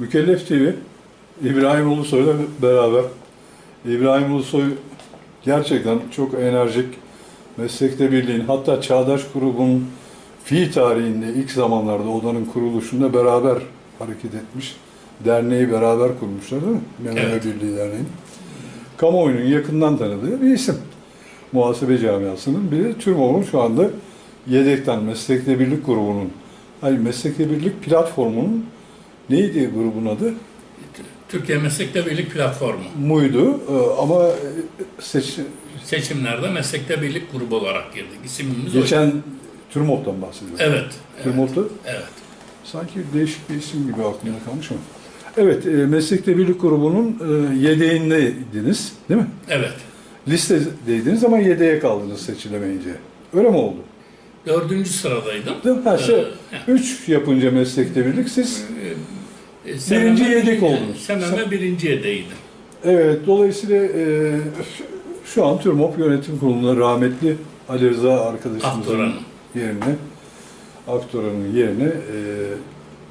Mükellef TV, İbrahim Ulusoy'la beraber. İbrahim Ulusoy gerçekten çok enerjik, meslekte birliğin, hatta Çağdaş grubun fi tarihinde ilk zamanlarda odanın kuruluşunda beraber hareket etmiş. Derneği beraber kurmuşlar değil mi? Meneme Evet. Birliği Derneği. Kamuoyunun yakından tanıdığı bir isim. Muhasebe camiasının. Bir de TÜRMOV'un şu anda yedekten Meslekte Birlik grubunun, hayır Meslekte Birlik platformunun neydi grubun adı? Türkiye Meslekte Birlik Platformu. Muydu Ee, ama seç, Seçimlerde Meslekte Birlik grubu olarak girdik. İsimimiz oydu. geçen TÜRMOV'dan bahsediyorum. Evet. Evet. TÜRMOV'da evet. sanki değişik bir isim gibi aklımda kalmış ama. Evet, e, Meslekte Birlik grubunun e, yedeğindeydiniz değil mi? Evet. Listedeydiniz ama yedeğe kaldınız seçilemeyince. Öyle mi oldu? Dördüncü sıradaydım. Değil mi? Ha, şey, Ee, üç yapınca Meslekte Birlik siz e, Birinci Sememe- yedek oldunuz. Sememe birinci yedeğiydi. Evet, dolayısıyla e, şu an TÜRMOP Yönetim Kurulu'nda rahmetli Ali Rıza arkadaşımızın yerine, Aktoran'ın yerine e,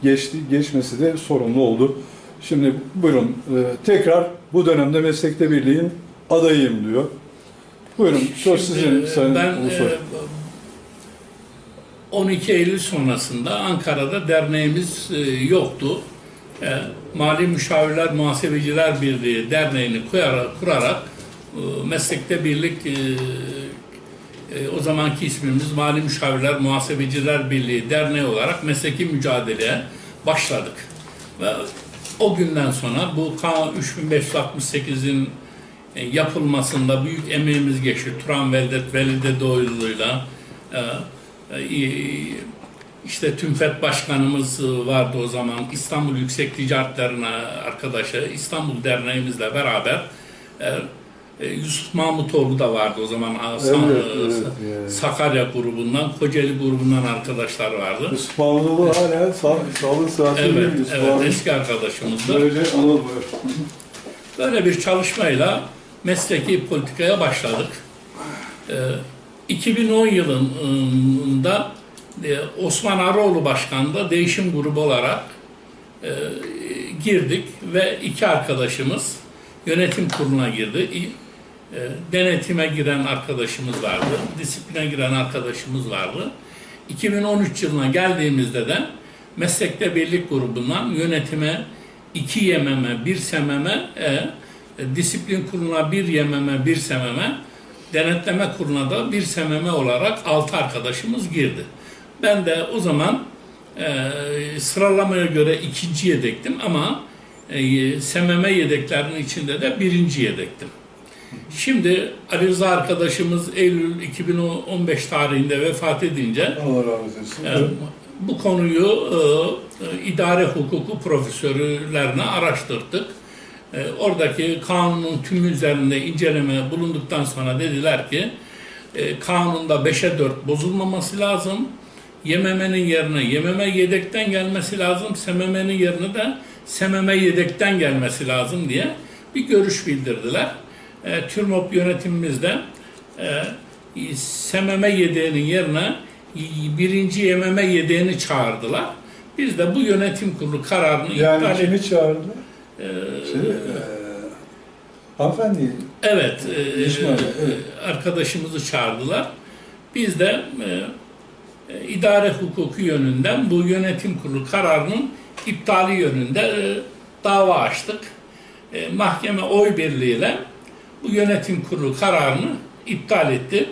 geçti, geçmesi de sorumlu oldu. Şimdi buyurun, e, tekrar bu dönemde Meslekte Birliği'nin adayıyım diyor. Buyurun, söz sizin Şimdi, e, Sayın ben Ulusoy. e, 12 Eylül sonrasında Ankara'da derneğimiz e, yoktu. E, Mali Müşavirler Muhasebeciler Birliği derneğini koyarak, kurarak e, meslekte birlik e, e, o zamanki ismimiz Mali Müşavirler Muhasebeciler Birliği derneği olarak mesleki mücadeleye başladık. Ve o günden sonra bu Kanun 3568'in e, yapılmasında büyük emeğimiz geçti. Turan Veldet Velide Doğulu'yla e, e, işte TÜMFET Başkanımız vardı o zaman. İstanbul Yüksek Ticaret Derneği arkadaşı. İstanbul Derneğimizle beraber e, e, Yusuf Mahmutoğlu da vardı o zaman. Evet, e, evet, yani. Sakarya grubundan, Kocaeli grubundan arkadaşlar vardı. Yusuf Mahmudoğlu hala sağ, sağlık saati Evet, evet eski arkadaşımızdı. Böylece anıl. Böyle bir çalışmayla mesleki politikaya başladık. Ee, 2010 yılında e, Osman Aroğlu Başkan'da değişim grubu olarak e, girdik ve iki arkadaşımız yönetim kuruluna girdi. E, Denetime giren arkadaşımız vardı, disipline giren arkadaşımız vardı. 2013 yılına geldiğimizde de meslekte birlik grubundan yönetime iki yememe, bir sememe, e, disiplin kuruluna bir yememe, bir sememe, denetleme kuruluna da bir sememe olarak altı arkadaşımız girdi. Ben de o zaman e, sıralamaya göre ikinci yedektim ama e, sememe yedeklerinin içinde de birinci yedektim. Şimdi Ali Rıza arkadaşımız Eylül 2015 tarihinde vefat edince Allah rahmet eylesin. e, bu konuyu e, idare hukuku profesörlerine araştırdık. E, oradaki kanunun tümü üzerinde inceleme bulunduktan sonra dediler ki e, kanunda 5'e 4 bozulmaması lazım. Yememenin yerine yememe yedekten gelmesi lazım. Sememenin yerine de sememe yedekten gelmesi lazım diye bir görüş bildirdiler. E, TÜRMOP yönetimimizde e, sememe yedeğinin yerine birinci yememe yedeğini çağırdılar. Biz de bu yönetim kurulu kararını iptal Yani ettik. kimi çağırdı? Ee, Şey, eee, hanımefendi. Evet, e, e, arkadaşımızı çağırdılar. Biz de e, e, idare hukuku yönünden bu yönetim kurulu kararının iptali yönünde e, dava açtık. E, mahkeme oy birliğiyle bu yönetim kurulu kararını iptal etti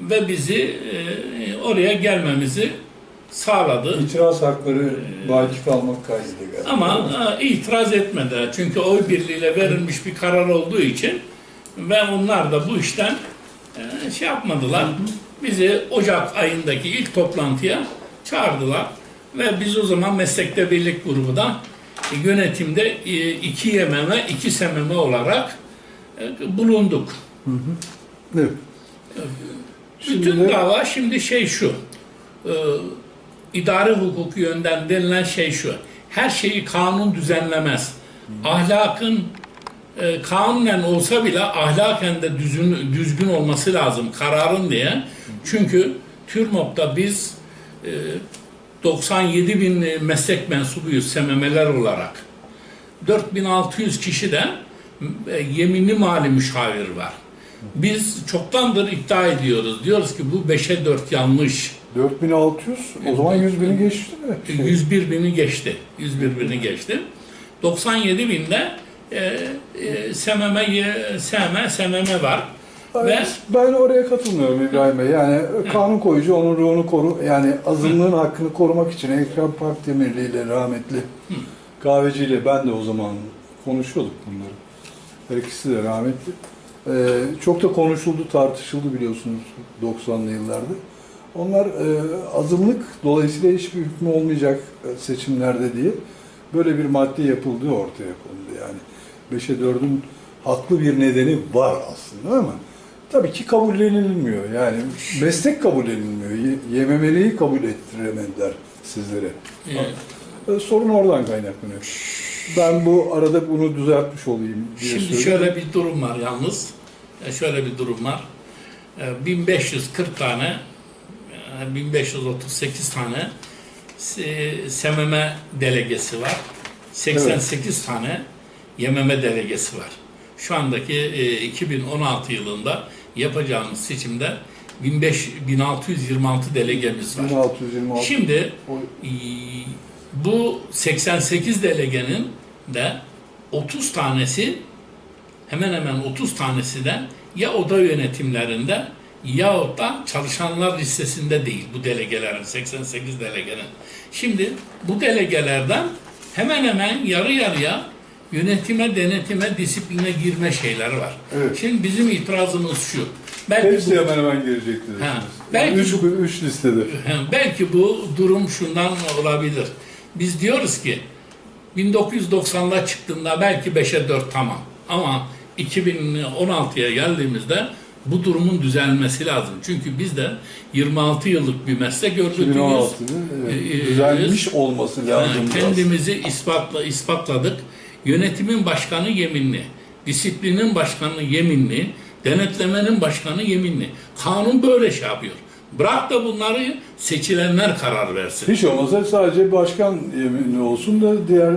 ve bizi e, oraya gelmemizi sağladı. İtiraz hakları baki kalmak kaydıyla geldi. Ama e, itiraz etmediler. Çünkü oy birliğiyle verilmiş bir karar olduğu için ve onlar da bu işten e, şey yapmadılar. Bizi Ocak ayındaki ilk toplantıya çağırdılar ve biz o zaman meslekte birlik grubu da e, yönetimde e, iki yememe, iki sememe olarak e, bulunduk. Evet. Bütün Şimdi dava şimdi şey şu. İdare hukuku yönden denilen şey şu. Her şeyi kanun düzenlemez. Ahlakın e, kanunen olsa bile ahlaken de düzgün, düzgün olması lazım kararın diye. Çünkü TÜRMOP'ta biz e, 97 bin meslek mensubuyuz sememeler olarak. 4600 kişi de e, yeminli mali müşavir var. Biz çoktandır iddia ediyoruz. Diyoruz ki bu 5'e 4 yanlış. 4600 o zaman 100 bini geçti mi? Şey, 101 bini geçti. 101 bini geçti. 97 binde e, e, SMM, ye- SM, SMM var. Ve Ben oraya katılmıyorum İbrahim Bey. Yani kanun koyucu onun ruhunu koru yani azınlığın hakkını korumak için Ekrem Pakdemirli ile rahmetli kahveci ile ben de o zaman konuşuyorduk bunları. Her ikisi de rahmetli. Ee, çok da konuşuldu, tartışıldı biliyorsunuz 90'lı yıllarda. Onlar e, azınlık dolayısıyla hiçbir hükmü olmayacak seçimlerde diye böyle bir madde yapıldığı ortaya kondu yani. 5'e 4'ün haklı bir nedeni var aslında ama tabii ki kabullenilmiyor. Yani meslek kabullenilmiyor. Yememeliği kabul ettiremediler sizlere. e, E, Sorun oradan kaynaklanıyor. Ben bu arada bunu düzeltmiş olayım diye Şimdi söylüyorum. şöyle bir durum var yalnız. E, Şöyle bir durum var. E, 1540 tane, e, 1538 tane SMM delegesi var. 88 tane YMM delegesi var. Şu andaki e, 2016 yılında yapacağımız seçimde 1500 1626 delegemiz var. 1626. Şimdi bu 88 delegenin de 30 tanesi hemen hemen 30 tanesi de ya oda yönetimlerinde yahut da çalışanlar listesinde değil bu delegelerin 88 delegenin. Şimdi bu delegelerden hemen hemen yarı yarıya yönetime, denetime, disipline girme şeyleri var. Evet. Şimdi bizim itirazımız şu. Belki Hepsi bu- hemen hemen gelecektir. Ha, belki üç, bu- üç listede. He, Belki bu durum şundan olabilir. Biz diyoruz ki 1990'da çıktığında belki 5'e 4 tamam. Ama 2016'ya geldiğimizde bu durumun düzelmesi lazım. Çünkü biz de 26 yıllık bir meslek örgütüyüz. 2016'da evet, Ee, e, düzelmiş olması lazım. Yani kendimizi ispatla, ispatladık. Yönetimin başkanı yeminli, disiplinin başkanı yeminli, denetlemenin başkanı yeminli. Kanun böyle şey yapıyor. Bırak da bunları seçilenler karar versin. Hiç olmazsa sadece başkan yeminli olsun da diğer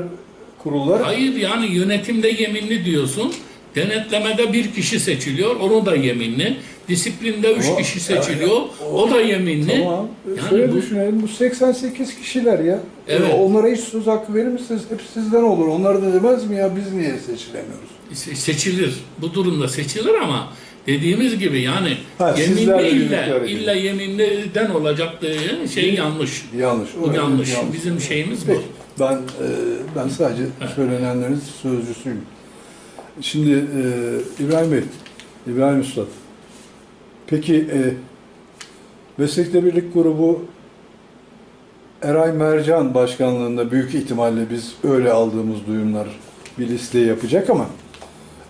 kurullar Hayır yani yönetimde yeminli diyorsun. Denetlemede bir kişi seçiliyor, onu da yeminli. Disiplinde üç Ama- kişi seçiliyor, o da yeminli. Tamam. Yani Şöyle bu- düşünelim. Bu 88 kişiler ya. Evet. Onlara hiç söz hakkı verir misiniz? Hep sizden olur. Onlar da demez mi ya biz niye seçilemiyoruz? Se- seçilir. Bu durumda seçilir ama dediğimiz gibi yani Ha, birlikte illa, illa yeminliden olacak şey yanlış. Yanlış. Bu O yanlış. yanlış. Bizim şeyimiz Peki. bu. Ben e, ben sadece söylenenlerin sözcüsüyüm. Şimdi e, İbrahim Bey, İbrahim Üstad. Peki e, Meslekte Birlik Grubu Eray Mercan başkanlığında büyük ihtimalle biz öyle aldığımız duyumlar bir liste yapacak ama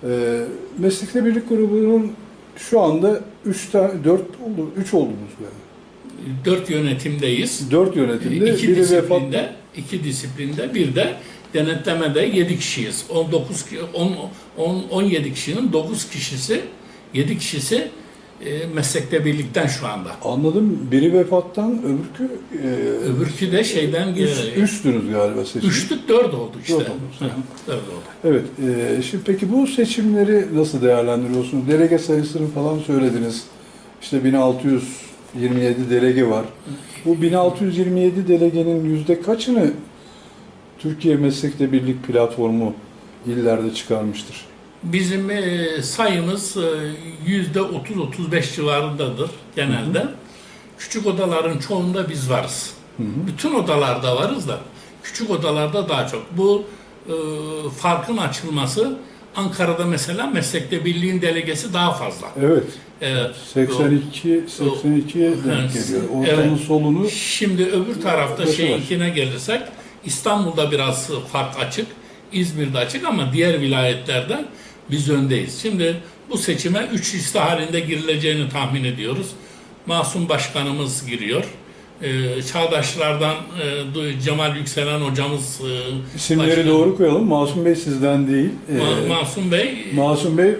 e, Meslekte Birlik Grubu'nun şu anda 3 tane 4 oldu 3 oldunuz galiba. Dört yönetimdeyiz. 4 yönetimde iki biri vefatlı. disiplinde, iki disiplinde, bir de denetlemede 7 kişiyiz. 19 ki- 10 10 17 kişinin 9 kişisi 7 kişisi e, meslekte birlikten şu anda. Anladım. Biri vefattan öbürkü e, Öbürkü de şeyden üç, e, üçtünüz galiba seçim. üçlük dört oldu işte. Dört oldu, Hı, Dört oldu. Evet. e, şimdi peki bu seçimleri nasıl değerlendiriyorsunuz? Delege sayısını falan söylediniz. İşte 1627 delege var. Bu 1627 delegenin yüzde kaçını Türkiye Meslekte Birlik platformu illerde çıkarmıştır? Bizim e, sayımız e, yüzde 30-35 civarındadır genelde. Küçük odaların çoğunda biz varız. Bütün odalarda varız da küçük odalarda daha çok. Bu e, farkın açılması Ankara'da mesela meslekte birliğin delegesi daha fazla. Evet. Evet. 82 82'ye denk geliyor. Ortanın Evet. solunu Şimdi öbür tarafta var? şeyinkine gelirsek İstanbul'da biraz fark açık, İzmir'de açık ama diğer vilayetlerde biz öndeyiz. Şimdi bu seçime 3 liste halinde girileceğini tahmin ediyoruz. Masum Başkanımız giriyor. Ee, Çağdaşlardan e, Cemal Yükselen hocamız e, isimleri başkan- doğru koyalım. Masum Bey sizden değil. Ma- Ee, Masum Bey Masum Bey e,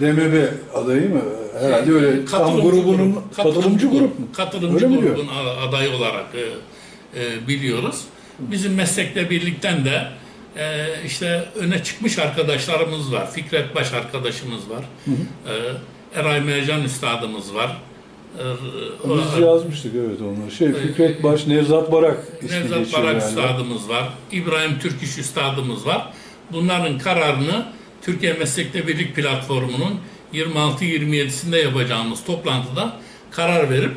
DMB adayı mı? Herhalde öyle tam katılımcı grubunun grup, katılımcı grup mu? Katılımcı Öyle grubun adayı olarak e, e, biliyoruz. Bizim meslekle birlikten de e, işte öne çıkmış arkadaşlarımız var. Fikret Baş arkadaşımız var. E, Eray Mercan Üstadımız var. E, o- Biz yazmıştık evet onları. Şey Fikret Baş, Nevzat Barak ismi Nevzat Barak galiba. Üstadımız var. İbrahim Türk İş Üstadımız var. Bunların kararını Türkiye Meslekte Birlik Platformu'nun 26-27'sinde yapacağımız toplantıda karar verip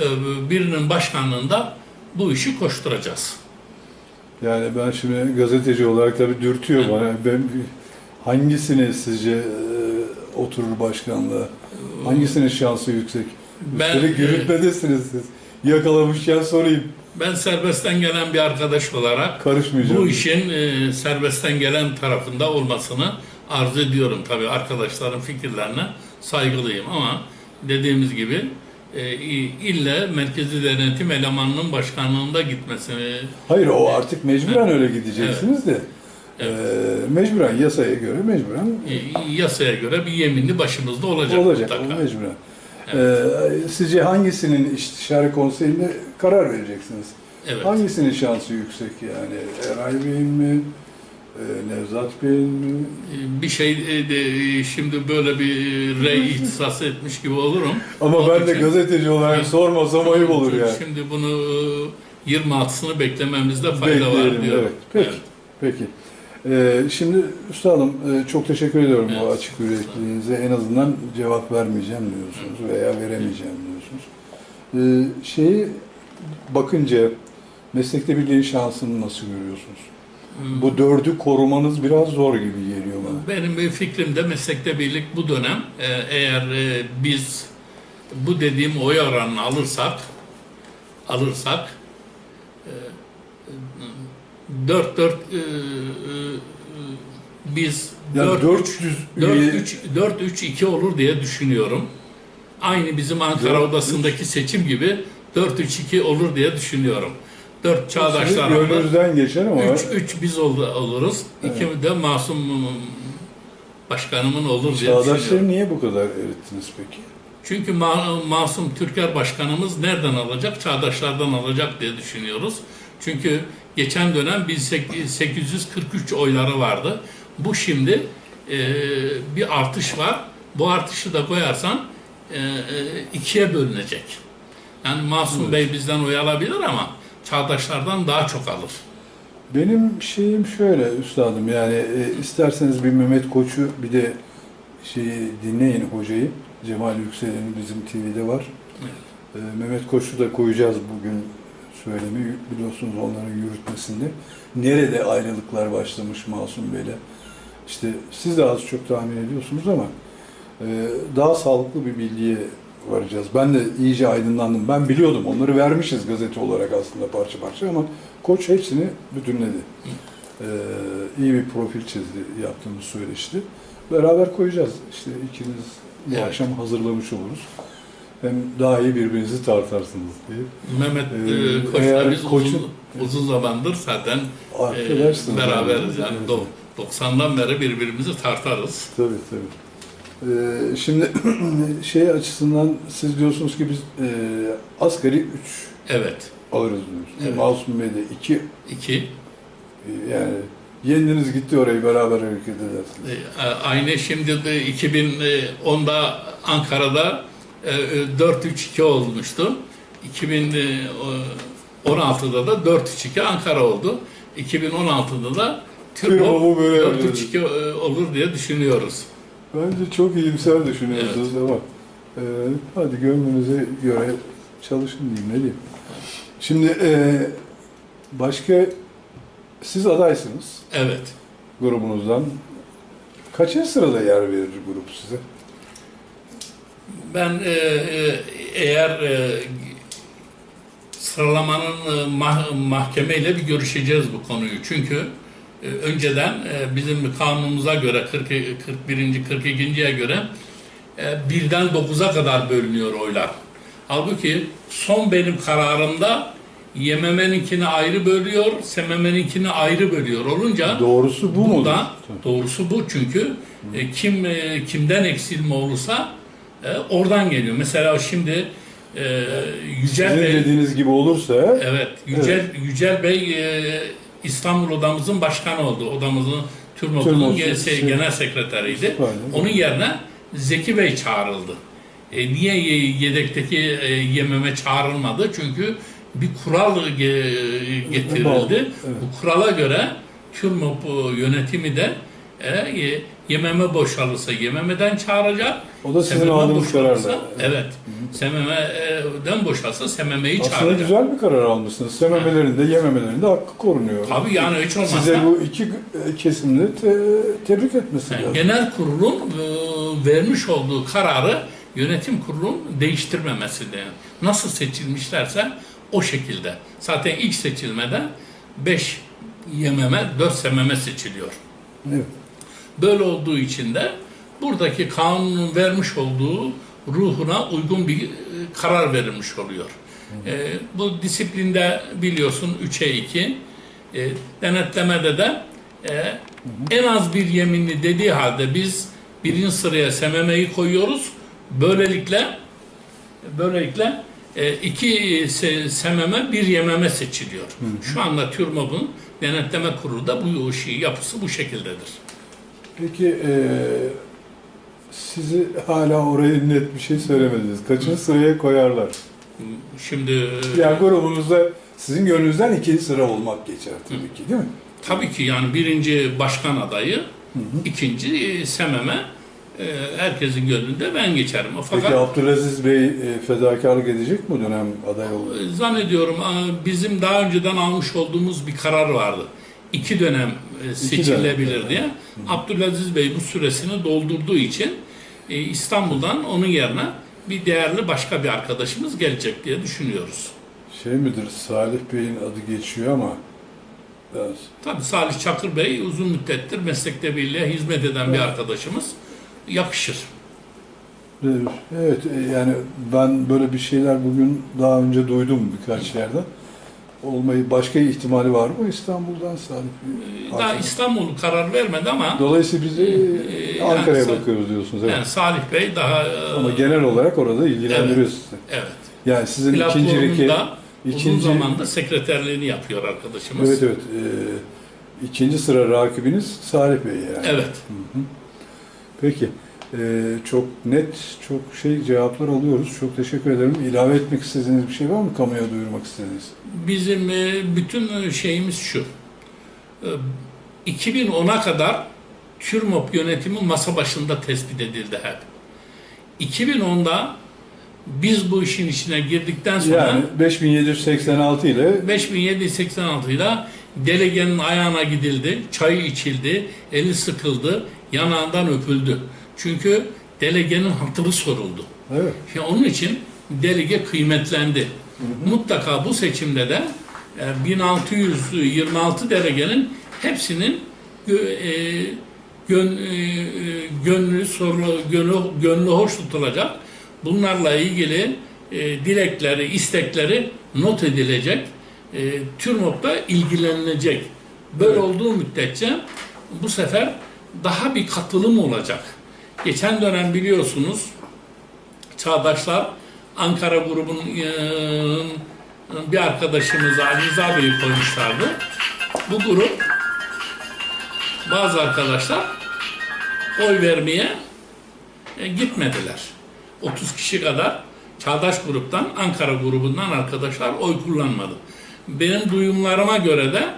e, birinin başkanlığında bu işi koşturacağız. Yani ben şimdi gazeteci olarak tabii dürtüyor bana. Ben hangisini sizce e, oturur başkanlığa? Hangisinin şansı yüksek? Ben, Üstelik e, yürütmedesiniz siz. Yakalamışken sorayım. Ben serbestten gelen bir arkadaş olarak Karışmayacağım. bu işin e, serbestten gelen tarafında olmasını arzu ediyorum. Tabii arkadaşların fikirlerine saygılıyım ama dediğimiz gibi e, ille merkezi denetim elemanının başkanlığında gitmesini Hayır o artık mecburen öyle gideceksiniz de. Evet. E, mecburen yasaya göre mecburen e, yasaya göre bir yeminli başımızda olacak, olacak. mutlaka. Mecburen. E, sizce hangisinin istişare konseyinde karar vereceksiniz? Evet. Hangisinin şansı yüksek yani? Eray Bey'in mi? E, Nevzat Bey'in? E, Bir şey e, de, e, şimdi böyle bir rey ihtisas etmiş gibi olurum. Ama Onun ben de için- gazeteci olarak sormasam ayıp olur yani. Şimdi bunu e, 26'sını beklememizde fayda var Bekleyelim, diyorum. evet. Peki. Peki. Ee, şimdi üstadım e, çok teşekkür ediyorum bu Evet. açık yürekliliğinize. En azından cevap vermeyeceğim diyorsunuz veya veremeyeceğim diyorsunuz. Ee, şeyi bakınca meslekte birliğin şansını nasıl görüyorsunuz? Hmm. Bu dördü korumanız biraz zor gibi geliyor bana. Benim bir fikrimde meslekte birlik bu dönem e, eğer e, biz bu dediğim oy oranını alırsak alırsak e, 4 4 biz Yani 4 400 4 üye 3 4 3 2 olur diye düşünüyorum. Aynı bizim Ankara Dört, Odası'ndaki seçim gibi 4 3 2 olur diye düşünüyorum. 4 sizin çağdaşlar alır. gönlünüzden geçer ama 3 3 biz ol, oluruz. İki de Masum başkanımın olur diye çağdaşları niye bu kadar erittiniz peki? Çünkü Ma- Masum Türker başkanımız nereden alacak? Çağdaşlardan alacak diye düşünüyoruz. Çünkü geçen dönem 1843 oyları vardı. Bu şimdi e, bir artış var. Bu artışı da koyarsan e, e, ikiye bölünecek. Yani Masum Bey bizden oy alabilir ama çağdaşlardan daha çok alır. Benim şeyim şöyle üstadım yani e, isterseniz bir Mehmet Koç'u bir de şeyi dinleyin hocayı. Cemal Yüksel'in bizim TV'de var. E, Mehmet Koç'u da koyacağız bugün söylemi biliyorsunuz onların yürütmesinde. Nerede ayrılıklar başlamış Masum Bey'le? İşte siz de az çok tahmin ediyorsunuz ama e, daha sağlıklı bir bilgiye varacağız. Ben de iyice aydınlandım. Ben biliyordum. Onları vermişiz gazete olarak aslında parça parça ama Koç hepsini bütünledi. Ee, iyi bir profil çizdi yaptığımız söyleşti. Beraber koyacağız. İşte ikiniz bu Evet. akşam hazırlamış oluruz. Hem daha iyi birbirinizi tartarsınız diye. Mehmet Ee, e, Koç'la biz Koç'un- uzun, uzun zamandır zaten e, beraberiz. Yani Evet. do- 90'dan beri birbirimizi tartarız. Tabii tabii. Ee, şimdi şey açısından siz diyorsunuz ki biz e, asgari 3 Evet. alırız diyorsunuz. Evet. Masum Bey de 2 İki. yani yendiniz gitti orayı beraber hareket edersiniz. E, Aynı şimdi de 2010'da Ankara'da e, e, 4-3-2 olmuştu. 2016'da da 4-3-2 Ankara oldu. 2016'da da Türbo Türbo böyle 4-3-2 e, olur diye düşünüyoruz. Bence çok iyimser düşünüyorsunuz ama e, hadi gönlünüze göre çalışın diyeyim ne diyeyim. Şimdi e, başka siz adaysınız Evet. grubunuzdan. Kaçıncı sırada yer verir grup size? Ben e, e, eğer e, sıralamanın e, mah- mahkemeyle bir görüşeceğiz bu konuyu. Çünkü önceden e, bizim kanunumuza göre 40, 41. 42.ye göre e, birden 9'a kadar bölünüyor oylar. Halbuki son benim kararımda Yememeninkini ayrı bölüyor, Sememeninkini ayrı bölüyor olunca Doğrusu bu mu? Doğrusu bu çünkü e, kim e, kimden eksilme olursa e, oradan geliyor. Mesela şimdi e, Yücel Sizin Bey dediğiniz gibi olursa evet Yücel Yücel Bey e, İstanbul odamızın başkanı oldu. Odamızın TÜRMOP'un genel, şey- genel sekreteriydi. Süper, Onun yerine Zeki Bey çağrıldı. E, niye ye- yedekteki e, yememe çağrılmadı? Çünkü bir kural ge- getirildi. Evet. Bu kurala göre TÜRMOP yönetimi de e, ye- yememe boşalırsa yememeden çağıracak. O da sizin Sememe aldığınız kararla. Evet. Sememeden boşalsa sememeyi Aslında çağıracak. güzel bir karar almışsınız. Sememelerinde, yememelerinde hakkı korunuyor. Tabii yani hiç olmazsa Size bu iki e, kesimde te- tebrik etmesi yani lazım. genel kurulun e, vermiş olduğu kararı yönetim kurulun değiştirmemesi de. Nasıl seçilmişlerse o şekilde. Zaten ilk seçilmede 5 yememe, 4 sememe seçiliyor. Evet. Böyle olduğu için de buradaki kanunun vermiş olduğu ruhuna uygun bir e, karar verilmiş oluyor. E, bu disiplinde biliyorsun 3'e 2. E, denetlemede de e, en az bir yeminli dediği halde biz birinci sıraya SMM'yi koyuyoruz. Böylelikle böylelikle e, iki SMM bir yememe seçiliyor. Şu anda TÜRMOB'un denetleme kurulu da bu işi yapısı bu şekildedir. Peki e, sizi hala oraya net bir şey söylemediniz. Kaçıncı sıraya koyarlar? Şimdi e, Yani grubunuzda sizin gönlünüzden ikinci sıra olmak geçer tabii ki değil mi? tabii ki yani birinci başkan adayı, ikinci e, Sememe e, herkesin gönlünde ben geçerim. Fakat Peki Abdülaziz Bey e, fedakarlık edecek mi dönem aday oldu? e, zannediyorum e, bizim daha önceden almış olduğumuz bir karar vardı. İki dönem e, seçilebilir dönem, diye. Abdülaziz Bey bu süresini doldurduğu için e, İstanbul'dan onun yerine bir değerli başka bir arkadaşımız gelecek diye düşünüyoruz. Şey midir, Salih Bey'in adı geçiyor ama ben Tabii Salih Çakır Bey uzun müddettir meslekte birliğe hizmet eden bir arkadaşımız. Yakışır. Evet e, yani ben böyle bir şeyler bugün daha önce duydum birkaç yerden. Olmayı başka ihtimali var mı İstanbul'dan Salih Bey? Daha İstanbul karar vermedi ama Dolayısıyla biz de Ee, e, Ankara'ya yani- bakıyoruz diyorsunuz. Evet. yani Salih Bey daha e, Ama genel olarak orada ilgilendiriyor sizi. evet. Yani sizin ikinci reki, Platformunda uzun ikinci, zamanda sekreterliğini yapıyor arkadaşımız. evet evet, e, ikinci sıra rakibiniz Salih Bey yani. Evet. Peki. E, çok net, çok şey cevaplar alıyoruz. Çok teşekkür ederim. İlave etmek istediğiniz bir şey var mı? Kamuya duyurmak istediğiniz. Bizim e, bütün şeyimiz şu. E, 2010'a kadar TÜRMOP yönetimi masa başında tespit edildi hep. 2010'da biz bu işin içine girdikten sonra Yani 5786 ile 5786 ile delegenin ayağına gidildi, çayı içildi, eli sıkıldı, yanağından öpüldü. Çünkü delegenin hatırı soruldu. evet. Şimdi onun için delege kıymetlendi. Mutlaka bu seçimde de e, 1626 delegenin hepsinin e, gön, e, e, gönlü, sorulu, gönlü, gönlü hoş tutulacak. Bunlarla ilgili e, dilekleri, istekleri not edilecek. E, TÜRMOP'ta ilgilenilecek. Böyle olduğu müddetçe bu sefer daha bir katılım olacak. Geçen dönem biliyorsunuz Çağdaşlar Ankara grubunun e, bir arkadaşımız Ali Rıza Bey'i koymuşlardı. Bu grup bazı arkadaşlar oy vermeye e, gitmediler. 30 kişi kadar Çağdaş gruptan, Ankara grubundan arkadaşlar oy kullanmadı. Benim duyumlarıma göre de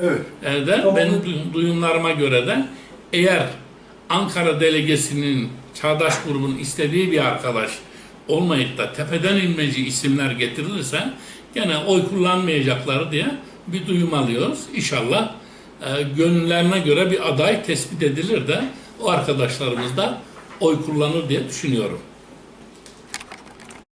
Evet. e, de Tamam. benim du- duyumlarıma göre de eğer Ankara delegesinin Çağdaş grubun istediği bir arkadaş olmayıp da tepeden inmeci isimler getirilirse gene oy kullanmayacakları diye bir duyum alıyoruz. İnşallah e, gönüllerine göre bir aday tespit edilir de o arkadaşlarımız da oy kullanır diye düşünüyorum.